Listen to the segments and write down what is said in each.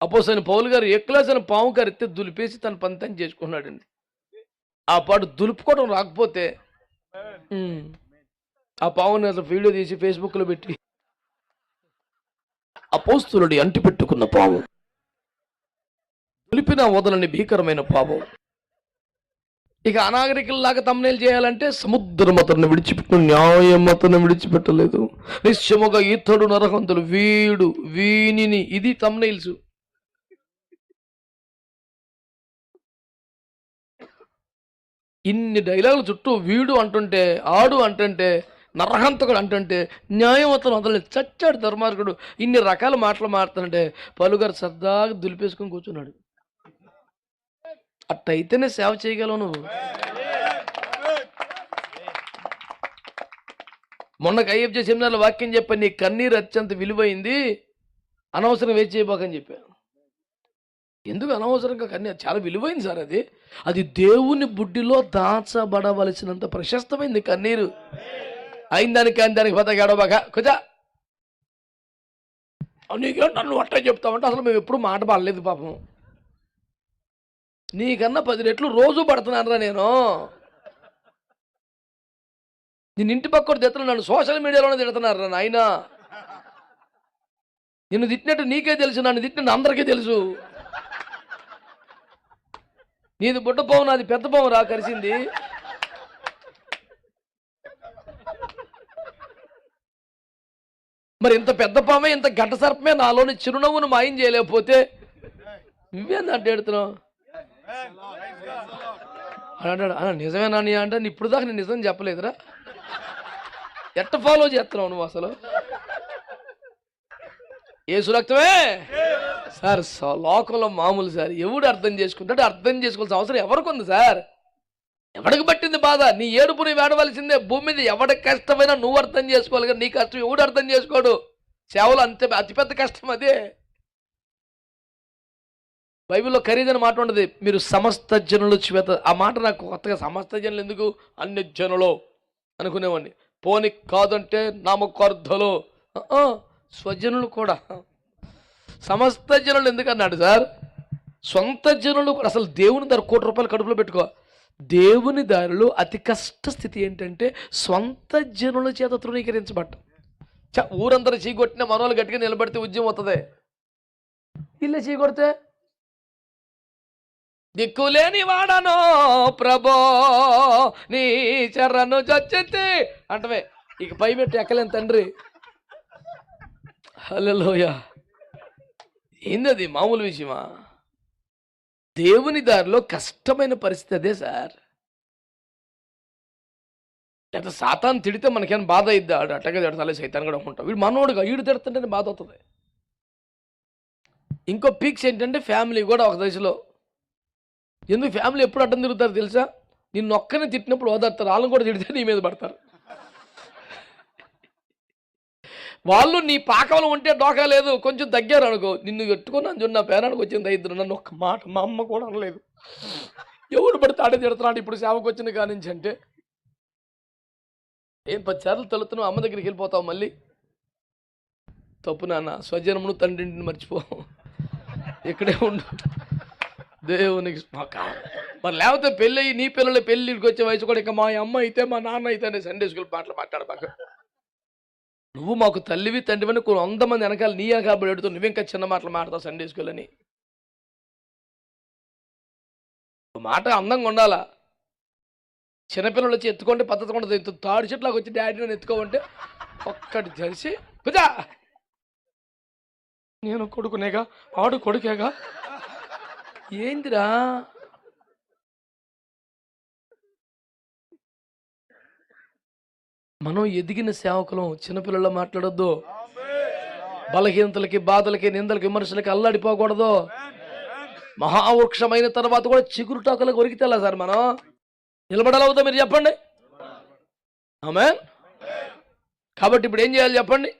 అపోసైన పౌలు గారు ఎక్లాసిన పాము కరిస్తే దులిపేసి తన పని తను చేసుకున్నాడండి. ఆ పాటు దులుపుకోవడం రాకపోతే ఆ పావుని అసలు వీడియో తీసి ఫేస్బుక్లో పెట్టి అపోస్తులుడి అంటి పెట్టుకున్న పాము దులిపిన వదలని భీకరమైన పాపం ఇక అనాగరికుల్లాగా తమ్నేలు చేయాలంటే సముద్రం అతన్ని విడిచిపెట్టు న్యాయం అతన్ని విడిచిపెట్టలేదు. నిశ్చయముగా ఇతడు నరహంతులు వీడు వీనిని ఇది తమ్నైల్స్. ఇన్ని డైలాగులు చుట్టూ వీడు అంటుంటే ఆడు అంటుంటే నరహంతకుడు అంటుంటే న్యాయం అతను చచ్చాడు ధర్మార్గుడు ఇన్ని రకాల మాటలు మాడుతుంటే పలుగారు సరదాగా దులిపేసుకొని కూర్చున్నాడు. అట్టయితేనే సేవ చేయగలవు నువ్వు. మొన్న ఐఎఫ్జే సెమినార్లో వాక్యం చెప్పాను నీ కన్నీరు అత్యంత విలువైంది. అనవసరం వేచి చేయబోకని చెప్పాను. ఎందుకు అనవసరంగా కన్నీరు చాలా విలువైంది సార్ అది. అది దేవుని బుడ్డిలో దాచబడవలసినంత ప్రశస్తమైంది కన్నీరు. అయిన దానికి అయిన దానికి పద గడవక కుజా నీకే నన్ను అట్ట చెప్తామంటే అసలు మేము ఎప్పుడు మాట పడలేదు పాపం. నీకన్నా పది రెట్లు రోజు పడుతున్నానరా నేను. నేను ఇంటి పక్కన తిడుతున్నాను నన్ను సోషల్ మీడియాలోనే తిడుతున్నారా నాయన. నిన్ను తిట్టినట్టు నీకే తెలుసు నన్ను తిట్టినట్టు అందరికీ తెలుసు. నీది బుడ్డ పావు నాది పెద్ద పావు రా కలిసింది మరి ఇంత పెద్ద పామే ఇంత గంట సర్పమే నాలోని చిరునవ్వును మాయం చేయలేకపోతే నువ్వేంది ఎడుతున్నావు అని అంటాడు అన్న నిజమేనా నీ అంటే ఇప్పుడు దాకా నేను నిజం చెప్పలేదురా. ఎట్ట ఫాలో చేస్తున్నావు నువ్వు అసలు? ఏ సురక్తమే సార్ స- లోకంలో మామూలు సార్. ఎవడు అర్థం చేసుకుంటాడు అర్థం చేసుకోవాల్సిన అవసరం ఎవరికి ఉంది సార్? ఎవడికి పట్టింది బాధ? నీ ఏడుపు వేడవలసిందే భూమి మీద ఎవడికి కష్టమైనా నువ్వు అర్థం చేసుకోవాలి కానీ నీ కష్టం ఎవడు అర్థం చేసుకోడు? సేవలు అంతే అతిపెద్ద కష్టం అదే. బైబిల్లో ఖరీదైన మాట ఉండదు. మీరు సమస్త జనులు శ్వేత ఆ మాట నాకు కొత్తగా సమస్త జనులు ఎందుకు? అన్ని జనులు అనుకునేవాడిని. పోనీ కాదంటే నామకార్థలో స్వజనులు కూడా. సమస్త జనులు ఎందుకన్నాడు సార్? సొంత జనులు కూడా అసలు దేవుని దారి కోటి రూపాయలు కడుపులో పెట్టుకో. దేవుని దారిలో అతి కష్ట స్థితి ఏంటంటే సొంత జనుల చేత తృణీకరించబట్ట చ ఊరందరూ చీకొట్టిన మనోళ్ళు గట్టిగా నిలబడితే ఉద్యమం అవుతుంది ఇల్లే చీకొడితే? దిక్కులేని వాడను ప్రభో నీ చర్రను చచ్చితే అంటవే. ఇక పై పెట్టి ఎక్కలేని తండ్రి. హలోయ ఏందది మామూలు విషయమా? దేవుని దారిలో కష్టమైన పరిస్థితి అదే సార్. లేదా సాతాన్ తిడితే మనకేం బాధ అయిద్దా? ఆడు అట్టగా తిడతాలే సైతాన్ కూడా ఉంటాం వీడు మనోడుగా వీడు తిడుతుంటేనే బాధ అవుతుంది. ఇంకో పీక్స్ ఏంటంటే ఫ్యామిలీ కూడా ఒక దశలో. ఎందుకు ఫ్యామిలీ ఎప్పుడు అడ్డం తిరుగుతారు తెలుసా? నిన్ను ఒక్కనే తిట్టినప్పుడు ఓదార్తారు. వాళ్ళని కూడా తిడితే నీ మీద పడతారు. వాళ్ళు నీ పాకంలో ఉంటే డోకా లేదు. కొంచెం తగ్గారు అనుకో. నిన్ను ఎట్టుకున్నాను చూడు నా పేరానికి వచ్చింది ఇద్దరు నన్ను ఒక్క మాట మా అమ్మ కూడా అనలేదు. ఎవడు పడితే ఆడే తిడుతున్నాడు. ఇప్పుడు సేవకు వచ్చిన కానించి అంటే ఏం పది సార్లు తలుతున్నావు? అమ్మ దగ్గరికి వెళ్ళిపోతావు మళ్ళీ. తప్పు నాన్న. స్వజనమును తండ్రిని మర్చిపో. ఇక్కడే ఉండు. దేవునికి మరి లేకపోతే పెళ్ళి నీ పిల్లలు పెళ్ళికి వచ్చే వయసు కూడా ఇక మా అమ్మ అయితే మా నాన్న అయితే సండే స్కూల్ పాటలు మాట్లాడబాక. నువ్వు మాకు తల్లివి తండ్రివని కొన్ని వంద మంది వెనకాల నీ వెనకాల పెడుతూ నువ్వు ఇంకా చిన్న మాటలు మాట్లాడతావు సండే స్కూల్ అని? మాట అందంగా ఉండాలా? చిన్నపిల్లలు వచ్చి ఎత్తుకుంటే పద్ధతి ఉండదు. ఇంత తాడు చెట్లకు వచ్చి డాడీ నన్ను ఎత్తుకోమంటే ఒక్కటి తెలిసి కుదా నేను కొడుకునేగా ఆడు కొడుకేగా. ఏందిరా? మనం ఎదిగిన సేవకులం చిన్నపిల్లల మాట్లాడొద్దు. బలహీనతలకి బాధలకి నిందలకి విమర్శలకి అల్లాడిపోకూడదు. మహావృక్షమైన తర్వాత కూడా చిగురుటాకులకు ఒరికితేలా సార్ మనం? నిలబడాలవుతా మీరు చెప్పండి? ఆమె కాబట్టి ఇప్పుడు ఏం చేయాలి చెప్పండి?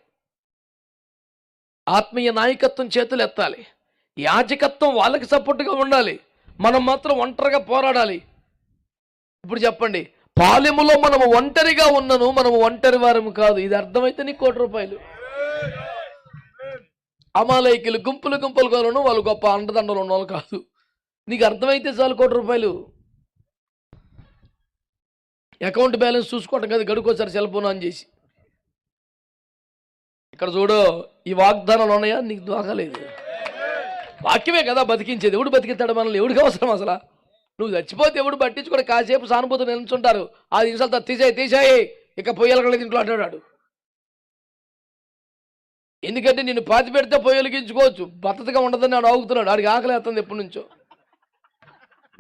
ఆత్మీయ నాయకత్వం చేతులు ఎత్తాలి. యాజకత్వం వాళ్ళకి సపోర్ట్గా ఉండాలి. మనం మాత్రం ఒంటరిగా పోరాడాలి. ఇప్పుడు చెప్పండి పాలెములో మనము ఒంటరిగా ఉన్నను మనము ఒంటరి వారము కాదు. ఇది అర్థమైతే నీకు కోటి రూపాయలు. అమాలయకులు గుంపులు గుంపులు కొలను వాళ్ళు గొప్ప అండదండలు ఉన్న వాళ్ళు కాదు. నీకు అర్థమైతే చాలు కోటి రూపాయలు. అకౌంట్ బ్యాలెన్స్ చూసుకోవటం కదా గడుకోసారి సెల్ ఫోన్ ఆన్ చేసి. ఇక్కడ చూడు ఈ వాగ్దానాలు ఉన్నాయా? నీకు దోకలేదు వాక్యమే కదా బతికించేది. ఎవడు బతికిస్తాడు మనల్ని? ఎవడికి అవసరం అసలు? నువ్వు చచ్చిపోతే ఎవడు పట్టించుకుని కాసేపు సానుభూతి నిల్చుంటారు. ఆ నిమిషాలు తీసేయి తీసేయి. ఇక పొయ్యలకలేదు ఇంట్లో అంటున్నాడు. ఎందుకంటే నిన్ను పాతి పెడితే పొయ్యలిగించుకోవచ్చు. భర్తగా ఉండదని వాడు ఆగుతున్నాడు. ఆడికి ఆకలి వేస్తుంది ఎప్పటి నుంచో.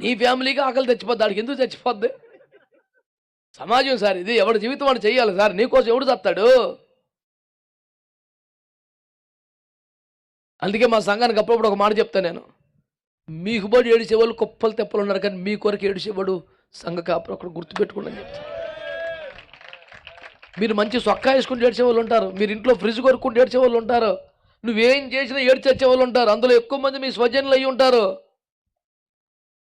నీ ఫ్యామిలీకి ఆకలి తెచ్చిపోద్ది. ఆడికి ఎందుకు చచ్చిపోద్ది? సమాజం సార్ ఇది ఎవడి జీవితం వాడు చెయ్యాలి సార్. నీకోసం ఎవడు చస్తాడు? అందుకే మా సంఘానికి అప్పుడప్పుడు ఒక మాట చెప్తాను నేను. మీకు బడి ఏడిచేవాళ్ళు కుప్పలు తెప్పలు ఉన్నారు కానీ మీ కొరకు ఏడిచేవాడు సంఘ కాపురం ఒకటి గుర్తుపెట్టుకోండి అని చెప్తాను. మీరు మంచి సొక్కా వేసుకుని ఏడ్చే వాళ్ళు ఉంటారు మీరు ఇంట్లో ఫ్రిడ్జ్ కొనుక్కుంటూ ఏడ్చే వాళ్ళు ఉంటారు నువ్వేం చేసినా ఏడ్చి వాళ్ళు ఉంటారు అందులో ఎక్కువ మంది మీ స్వజనులు అయ్యి ఉంటారు.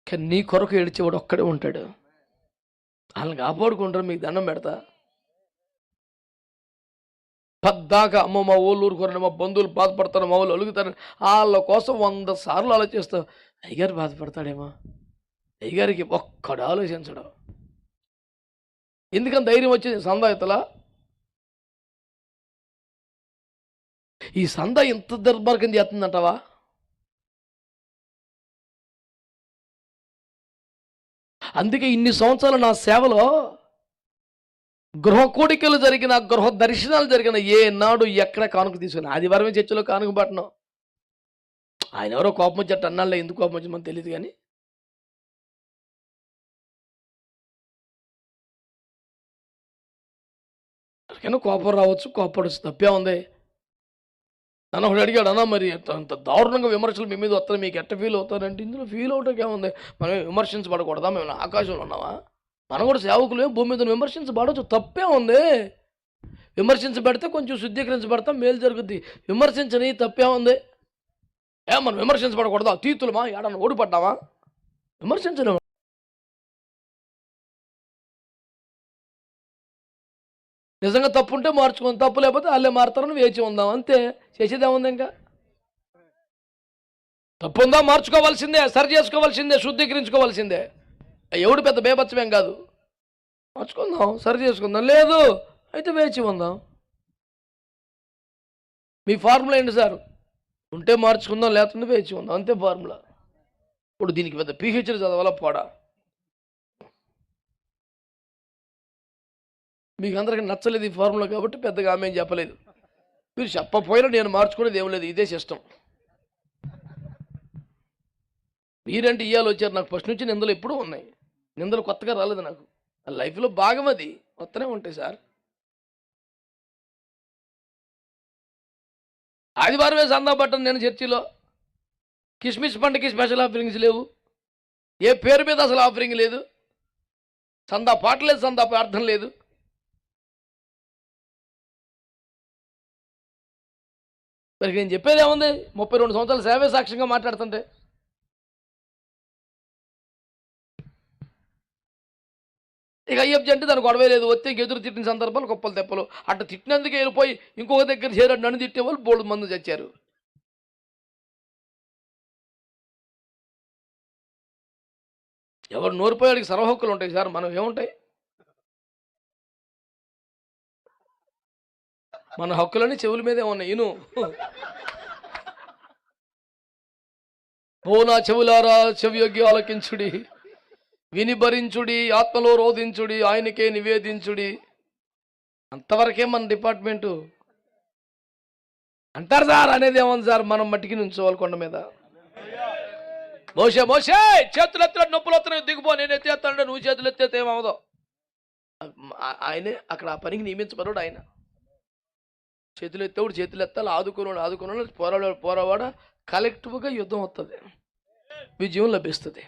కానీ నీ కొరకు ఏడ్చేవాడు ఒక్కడే ఉంటాడు. వాళ్ళని కాపాడుకుంటారు మీకు దండం పెడతా. పద్దాకా అమ్మ మా ఊళ్ళు మా బంధువులు బాధపడతారు మా వాళ్ళు అలుగుతారు వాళ్ళ కోసం వంద సార్లు ఆలోచిస్తావు. అయ్యగారు బాధపడతాడేమో. అయ్యగారికి ఒక్కడు ఆలోచించడం. ఎందుకని ధైర్యం వచ్చింది సందాయతలా ఈ సంద ఇంత దుర్మార్గం చేస్తుందంటావా అందుకే ఇన్ని సంవత్సరాలు నా సేవలో గృహ కోడికలు జరిగిన గృహ దర్శనాలు జరిగిన ఏ నాడు ఎక్కడ కానుక తీసుకుని ఆదివారమే చర్చిలో కానుక పట్టణం ఆయన ఎవరో కోపం వచ్చారు అన్నాళ్ళే ఎందుకు కోపం వచ్చిందో మనకు తెలియదు కానీ. ఎవరికైనా కోపం రావచ్చు కోపడచ్చు తప్పే ఉంది. నన్ను ఒకటి అడిగాడు అన్న మరి అంత అంత దారుణంగా విమర్శలు మీ మీద వస్తాయి మీకు ఎట్ట ఫీల్ అవుతారంటే ఇందులో ఫీల్ అవటం ఏముంది మనం విమర్శించబడకూడదా? మేము ఆకాశంలో ఉన్నామా? మనం కూడా సేవకులు భూమి మీద విమర్శించబడవచ్చు తప్పే ఉంది. విమర్శించబడితే కొంచెం శుద్ధీకరించబడతాం మేలు జరుగుద్ది. విమర్శించని తప్పే ఉంది. ఏ మనం విమర్శించబడకూడదా తీతులమా ఏడన్నా ఓడిపడ్డామా విమర్శించలేము నిజంగా తప్పు ఉంటే మార్చుకోండి తప్పు లేకపోతే వాళ్ళే మారుతారని వేచి ఉందాం. అంతే. చేసేదేముంది ఇంకా? తప్పు ఉందా మార్చుకోవాల్సిందే సరి చేసుకోవాల్సిందే శుద్ధీకరించుకోవాల్సిందే. ఎవడు పెద్ద బేబత్సమేం కాదు. మార్చుకుందాం సరి చేసుకుందాం. లేదు అయితే వేచి ఉందాం. మీ ఫార్ములా ఏంటి సార్? ఉంటే మార్చుకుందాం లేకుండా వేచి ఉందాం అంతే ఫార్ములా. ఇప్పుడు దీనికి పెద్ద పిహెచ్డి చదవాలా? పోడా. మీకు అందరికి నచ్చలేదు ఈ ఫార్ములా కాబట్టి పెద్దగా ఆమె చెప్పలేదు. మీరు చెప్పపోయినా నేను మార్చుకునేది ఏం లేదు. ఇదే సిస్టమ్ మీరంటే ఇయ్యాలు వచ్చారు. నాకు ఫస్ట్ నుంచి నిందలు ఎప్పుడూ ఉన్నాయి. నిందలు కొత్తగా రాలేదు నాకు. లైఫ్లో భాగం అది. కొత్తనే ఉంటాయి సార్. ఆదివారమే సందా పట్టను నేను చర్చిలో. కిస్మిస్ పండుగకి స్పెషల్ ఆఫరింగ్స్ లేవు. ఏ పేరు మీద అసలు ఆఫరింగ్ లేదు. సందా పాట లేదు సందా ప్రార్థన లేదు. మరి నేను చెప్పేది ఏముంది? ముప్పై రెండు సంవత్సరాలు సేవే సాక్ష్యంగా మాట్లాడుతుంటే. ఇక అయ్యప్ప అంటే దానికి గొడవే లేదు. వస్తే ఎదురు తిట్టిన సందర్భాలు గొప్పలు తెప్పలు. అట్ట తిట్టినందుకు వెళ్ళిపోయి ఇంకొక దగ్గర చేరాడు నన్ను తిట్టే వాళ్ళు బోల్డ్ మంది చచ్చారు ఎవరు నోరిపోయాడికి సర్వహక్కులు ఉంటాయి సార్. మనం ఏముంటాయి? మన హక్కులన్నీ చెవుల మీదే ఉన్నాయి. ఇను. ఓ నా చెవులారా చెవియోగ్య ఆలకించుడి. విని భరించుడి ఆత్మలో రోధించుడి ఆయనకే నివేదించుడి. అంతవరకే మన డిపార్ట్మెంటు. అంటారు సార్ అనేది ఏమని సార్ మనం మట్టికి నుంచోవాలి కొండ మీద. మోసే మోసే చేతులు ఎత్తులో నొప్పులు వస్తున్నాయి దిగుపో నేను ఎత్తేస్తానంటే నువ్వు చేతులు ఎత్తేస్తే ఏమవదో ఆయనే అక్కడ ఆ పనికి నియమించబడు ఆయన. చేతులు ఎత్తేవాడు చేతులు ఎత్తాలి ఆదుకున్నాడు ఆదుకున్నాడు పోరాడు పోరావాడ కలెక్టివ్గా యుద్ధం వస్తుంది విజయం లభిస్తుంది.